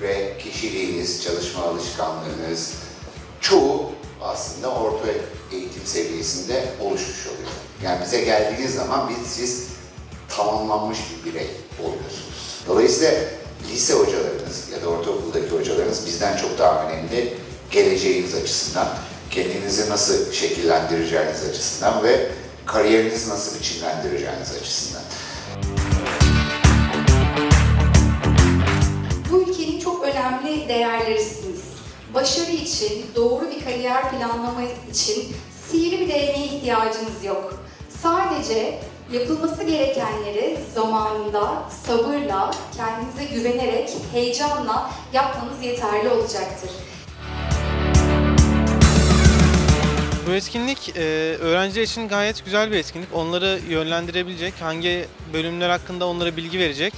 ve kişiliğiniz, çalışma alışkanlığınız çoğu aslında orta eğitim seviyesinde oluşmuş oluyor. Yani bize geldiğiniz zaman biz siz tamamlanmış bir birey oluyorsunuz. Dolayısıyla lise hocalarınız ya da ortaokuldaki hocalarınız bizden çok daha önemli geleceğiniz açısından, kendinizi nasıl şekillendireceğiniz açısından ve kariyerinizi nasıl biçimlendireceğiniz açısından. Önemli değerlerisiniz. Başarı için, doğru bir kariyer planlama için sihirli bir değneğe ihtiyacınız yok. Sadece yapılması gerekenleri zamanında, sabırla, kendinize güvenerek, heyecanla yapmanız yeterli olacaktır. Bu etkinlik e, öğrenciler için gayet güzel bir etkinlik. Onları yönlendirebilecek, hangi bölümler hakkında onlara bilgi verecek,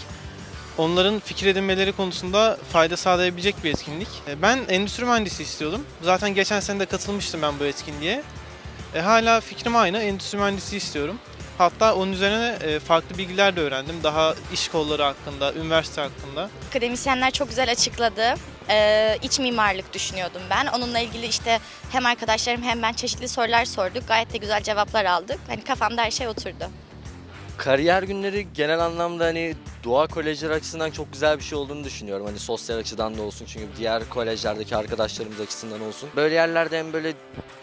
onların fikir edinmeleri konusunda fayda sağlayabilecek bir etkinlik. E, ben endüstri mühendisi istiyordum. Zaten geçen sene de katılmıştım ben bu etkinliğe. E, hala fikrim aynı, endüstri mühendisi istiyorum. Hatta onun üzerine e, farklı bilgiler de öğrendim. Daha iş kolları hakkında, üniversite hakkında. Akademisyenler çok güzel açıkladı. Ee, iç mimarlık düşünüyordum ben. Onunla ilgili işte hem arkadaşlarım hem ben çeşitli sorular sorduk. Gayet de güzel cevaplar aldık. Hani kafamda her şey oturdu. Kariyer günleri genel anlamda hani doğa kolejleri açısından çok güzel bir şey olduğunu düşünüyorum. Hani sosyal açıdan da olsun çünkü diğer kolejlerdeki arkadaşlarımız açısından olsun. Böyle yerlerde hem böyle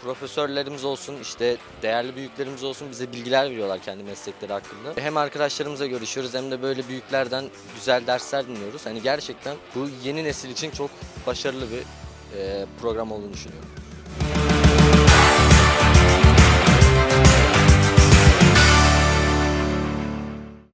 profesörlerimiz olsun, işte değerli büyüklerimiz olsun bize bilgiler veriyorlar kendi meslekleri hakkında. Hem arkadaşlarımızla görüşüyoruz hem de böyle büyüklerden güzel dersler dinliyoruz. Hani gerçekten bu yeni nesil için çok başarılı bir program olduğunu düşünüyorum.